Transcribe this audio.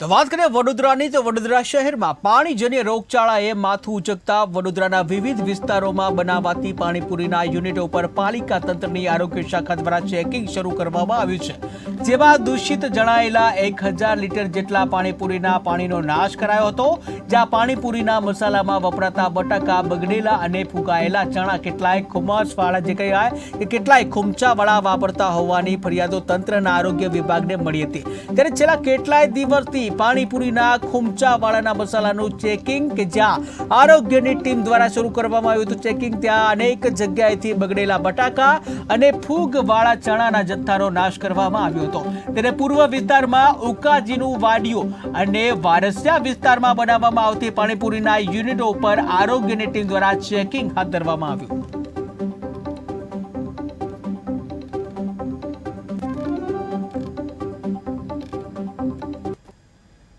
તો વાત કરીએ વડોદરાની, તો વડોદરા શહેરમાં પાણીજન્ય રોગચાળાએ માથું ઉચકતા વડોદરાના વિવિધ વિસ્તારોમાં બનાવાતી પાણીપુરીના યુનિટો પર પાલિકા તંત્રની આરોગ્ય શાખા દ્વારા ચેકિંગ શરૂ કરવામાં આવ્યું છે. જેમાં દૂષિત જણાયેલા એક હજાર લીટર જેટલા પાણીપુરીના પાણીનો નાશ કરાયો હતો, જ્યાં પાણીપુરીના મસાલામાં વપરાતા બટાકા, બગડેલા અને ફૂગાયેલા ચણા કેટલાય ખુમાસવાળા જે કહેવાય કે કેટલાય ખુમચાવાળા વાપરતા હોવાની ફરિયાદો તંત્રના આરોગ્ય વિભાગને મળી હતી. ત્યારે છેલ્લા કેટલાય દિવસથી પાણીપુરીના ખુમચાવાળાના મસાલાનું ચેકિંગ કે જ્યાં આરોગ્યની ટીમ દ્વારા શરૂ કરવામાં આવ્યું હતું. ચેકિંગ ત્યાં અનેક જગ્યાએથી બગડેલા બટાકા અને ફૂગવાળા ચણાના જથ્થાનો નાશ કરવામાં આવ્યો હતો. તેને પૂર્વ વિસ્તારમાં ઉકાજીનું વાડિયું અને વારસિયા વિસ્તારમાં બનાવવામાં આવતી પાણીપુરીના યુનિટો ઉપર આરોગ્યની ટીમ દ્વારા ચેકિંગ હાથ ધરવામાં આવ્યું.